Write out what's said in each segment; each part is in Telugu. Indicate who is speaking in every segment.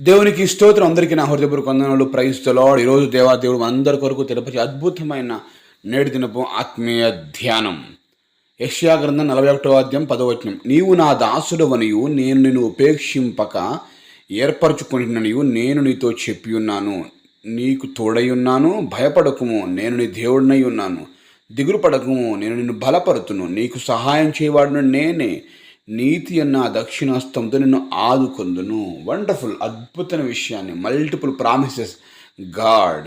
Speaker 1: దేవునికి స్తోత్రం. అందరికీ నా హృదయపూర్వక వందనాలు. ప్రైస్తలాడు ఈరోజు దేవాదేవుడు అందరి కొరకు తిరుపతి అద్భుతమైన నేటి దినపు ఆత్మీయ ధ్యానం. యష్యా గ్రంథం నలభై ఒకటో అధ్యాయం పదవచనం నీవు నా దాసుడవనియు నేను నిన్ను ఉపేక్షింపక ఏర్పరచుకునిననియు నేను నీతో చెప్పి ఉన్నాను నీకు తోడై ఉన్నాను భయపడకుము నేను నీ దేవుడినై ఉన్నాను. దిగులు పడకము నేను నిన్ను బలపరుతును. నీకు సహాయం చేయవాడును నేనే నీతి అన్న దక్షిణాస్తంతో నిన్ను ఆదుకొందును. వండర్ఫుల్ అద్భుతమైన విషయాన్ని multiple promises God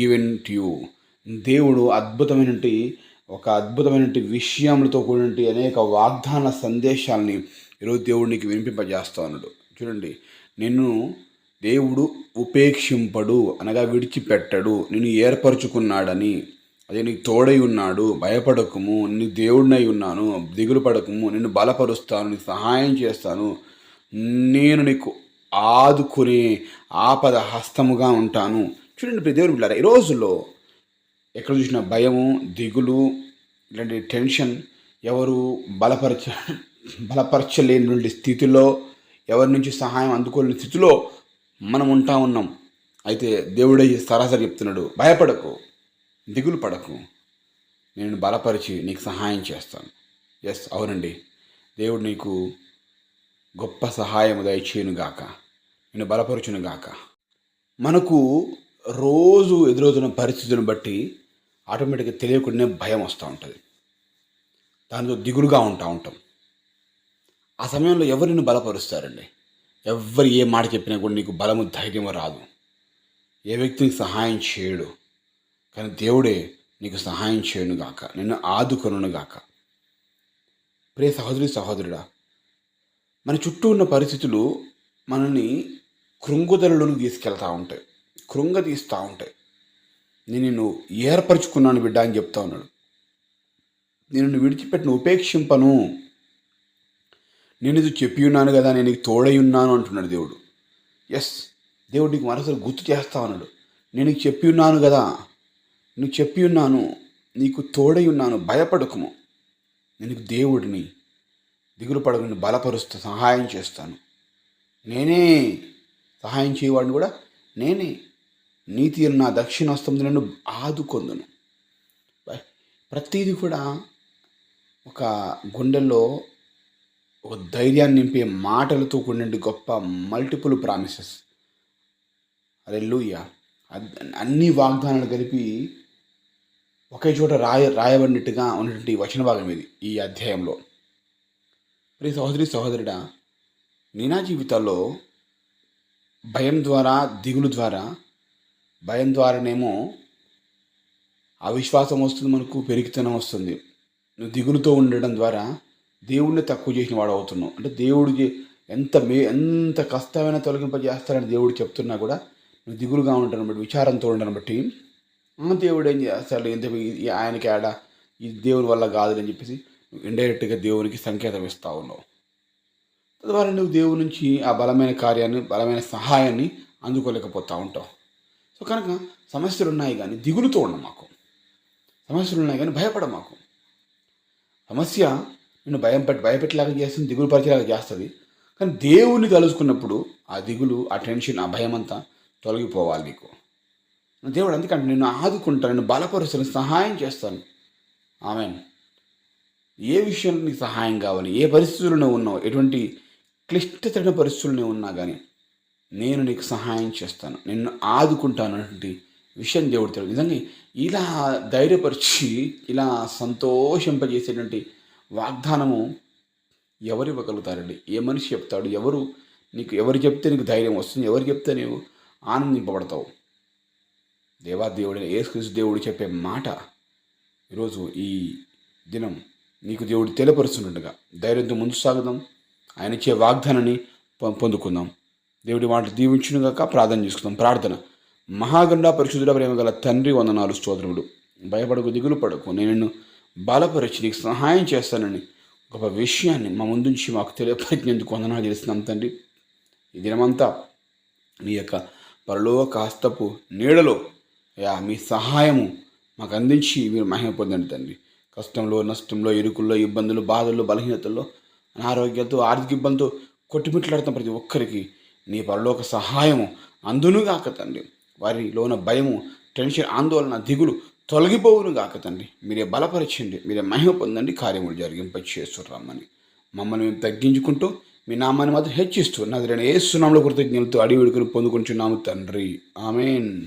Speaker 1: given to you దేవుడు అద్భుతమైనటువంటి ఒక అద్భుతమైనటువంటి విషయములతో కూడినటువంటి అనేక వాగ్దాన సందేశాలని ఈరోజు దేవుడికి వినిపింపజేస్తా ఉన్నాడు. చూడండి నిన్ను దేవుడు ఉపేక్షింపడు అనగా విడిచిపెట్టడు నిన్ను ఏర్పరచుకున్నాడని అదే నీకు తోడై ఉన్నాడు భయపడకము నీ దేవుడినై ఉన్నాను దిగులు పడకము నిన్ను బలపరుస్తాను నీకు సహాయం చేస్తాను. నేను నీకు ఆదుకునే ఆపద హస్తముగా ఉంటాను. చూడండి ఇప్పుడు దేవుని బిడ్డారా ఈ రోజుల్లో ఎక్కడ చూసిన భయము దిగులు ఇలాంటి టెన్షన్ ఎవరు బలపరచ బలపరచలేని స్థితిలో ఎవరి నుంచి సహాయం అందుకోలేని స్థితిలో మనం ఉంటా ఉన్నాం. అయితే దేవుడే సరాసరి చెప్తున్నాడు భయపడకు. దిగులు పడకు. నేను బలపరిచి నీకు సహాయం చేస్తాను. ఎస్ అవునండి. దేవుడు నీకు గొప్ప సహాయము దయచేయునుగాక. నేను బలపరచునుగాక. మనకు రోజు ఎదురవుతున్న పరిస్థితులను బట్టి ఆటోమేటిక్గా తెలియకుండానే భయం వస్తూ ఉంటుంది. దానితో దిగులుగా ఉంటా ఉంటాం. ఆ సమయంలో ఎవరు నిన్ను బలపరుస్తారండి? ఎవరు ఏ మాట చెప్పినా కూడా నీకు బలము ధైర్యము రాదు. ఏ వ్యక్తికి సహాయం చేయడు. కానీ దేవుడే నీకు సహాయం చేయనుగాక నిన్ను ఆదుకొనును గాక. ప్రియ సహోదరి సహోదరుడా మన చుట్టూ ఉన్న పరిస్థితులు మనల్ని కృంగుదలలోకి తీసుకెళ్తూ ఉంటాయి. కృంగ తీస్తూ ఉంటాయి. నేను నిన్ను ఏర్పరచుకున్నాను బిడ్డ అని చెప్తా ఉన్నాడు. నేను నిన్ను విడిచిపెట్టిన ఉపేక్షింపను. నేను ఇది చెప్పి ఉన్నాను కదా నేను నీకు తోడై ఉన్నాను అంటున్నాడు దేవుడు. ఎస్ దేవుడు నీకు మరోసారి గుర్తు చేస్తా ఉన్నాడు. నేను నీకు చెప్పి ఉన్నాను కదా నువ్వు చెప్పి ఉన్నాను నీకు తోడై ఉన్నాను భయపడకుము. నేను దేవుడిని దిగులు పడకుండా బలపరుస్తూ సహాయం చేస్తాను. నేనే సహాయం చేయవాడిని కూడా నేనే. నీతి నా దక్షిణాస్తం నన్ను ఆదుకొందును. ప్రతిదీ కూడా ఒక గుండెల్లో ఒక ధైర్యాన్ని నింపే మాటలతో కూడిన గొప్ప మల్టిపుల్ ప్రామిసెస్. అదే లూయ అన్ని వాగ్దానాలు కలిపి ఒకే చోట రాయ రాయబడినట్టుగా ఉన్నటువంటి వచన భాగం ఇది ఈ అధ్యాయంలో. ప్రియ సహోదరి సహోదరుడా నీ జీవితాల్లో భయం ద్వారా దిగులు ద్వారా భయం ద్వారానేమో అవిశ్వాసం వస్తుంది మనకు పెరిగితనం వస్తుంది. నువ్వు దిగులుతో ఉండడం ద్వారా దేవుడిని తక్కువ చేసిన వాడు అవుతున్నావు. అంటే దేవుడు ఎంత మే ఎంత కష్టమైన తొలగింపజేస్తారని దేవుడు చెప్తున్నా కూడా నువ్వు దిగులుగా ఉంటాను బట్టి విచారంతో ఉండడం బట్టి దేవుడు ఏం చేస్తాడు? ఎంత ఆయనకి ఆడ ఈ దేవుని వల్ల కాదని చెప్పేసి ఇండైరెక్ట్గా దేవునికి సంకేతం ఇస్తూ ఉన్నావు. తద్వారా నువ్వు దేవుడి నుంచి ఆ బలమైన కార్యాన్ని బలమైన సహాయాన్ని అందుకోలేకపోతూ ఉంటావు. సో కనుక సమస్యలు ఉన్నాయి కానీ దిగులుతో ఉండ మాకు. సమస్యలు ఉన్నాయి కానీ భయపడ మాకు. సమస్య నేను భయం పెట్టి భయపెట్టేలాగా చేస్తుంది దిగులు పరిచేలాగా చేస్తుంది. కానీ దేవుణ్ణి తలుచుకున్నప్పుడు ఆ దిగులు ఆ టెన్షన్ ఆ భయం అంతా తొలగిపోవాలి నీకు. దేవుడు అందుకంటే నిన్ను ఆదుకుంటాను నిన్ను బలపరుస్తాను సహాయం చేస్తాను. ఆమె ఏ విషయంలో నీకు సహాయం కావాలి? ఏ పరిస్థితుల్లో ఉన్నావు? ఎటువంటి క్లిష్టతరమైన పరిస్థితుల్లోనే ఉన్నా కానీ నేను నీకు సహాయం చేస్తాను. నిన్ను ఆదుకుంటాను అనేటువంటి విషయం దేవుడు తెలియదు. నిజంగా ఇలా ధైర్యపరిచి ఇలా సంతోషింపజేసేటువంటి వాగ్దానము ఎవరు ఇవ్వగలుగుతారండి? ఏ మనిషి చెప్తాడు? ఎవరు నీకు ఎవరు చెప్తే నీకు ధైర్యం వస్తుంది? ఎవరు చెప్తే నీవు ఆనందింపబడతావు? దేవాదేవుడు ఏసుక్రీస్తు దేవుడు చెప్పే మాట ఈరోజు ఈ దినం నీకు దేవుడు తెలియపరుస్తుండగా ధైర్యంతో ముందు సాగుదాం. ఆయన ఇచ్చే వాగ్దానాన్ని పొందుకుందాం. దేవుడి మాట దీవించునుగాక ప్రార్థన చేసుకుందాం. ప్రార్థన. మహాగండ పరిశుద్ధుడ ప్రేమ గల తండ్రి వందనాలు స్తోత్రముడు భయపడకు దిగులు పడకు. నేను బాలపరిచి బలపరిచి నీకు సహాయం చేస్తానని గొప్ప విషయాన్ని మా ముందుంచి మాకు తెలియపరిచినందుకు వందనాలు చేస్తున్నాం తండ్రి. ఈ దినమంతా నీ యొక్క పరలోక కాస్తపు నీడలో యా మీ సహాయము మాకు అందించి మీరు మహిమ పొందండి తండ్రి. కష్టంలో నష్టంలో ఇరుకుల్లో ఇబ్బందులు బాధల్లో బలహీనతల్లో అనారోగ్యంతో ఆర్థిక ఇబ్బందులతో కొట్టుమిట్లాడుతున్న ప్రతి ఒక్కరికి నీ పరలోక సహాయము అందునుగాక తండ్రి. వారిలోన భయము టెన్షన్ ఆందోళన దిగులు తొలగిపోవును గాక తండ్రి. మీరే బలపరచండి మీరే మహిమ పొందండి కార్యములు జరిగింప చేస్తుర్రమ్మని మమ్మల్ని మేము తగ్గించుకుంటూ మీ నామాన్ని మాత్రం హెచ్చిస్తూ నదిరైన ఏ సున్నాంలో కృతజ్ఞతలతో అడివిడుకుని పొందుకుంటున్నాము తండ్రి. ఆమెన్.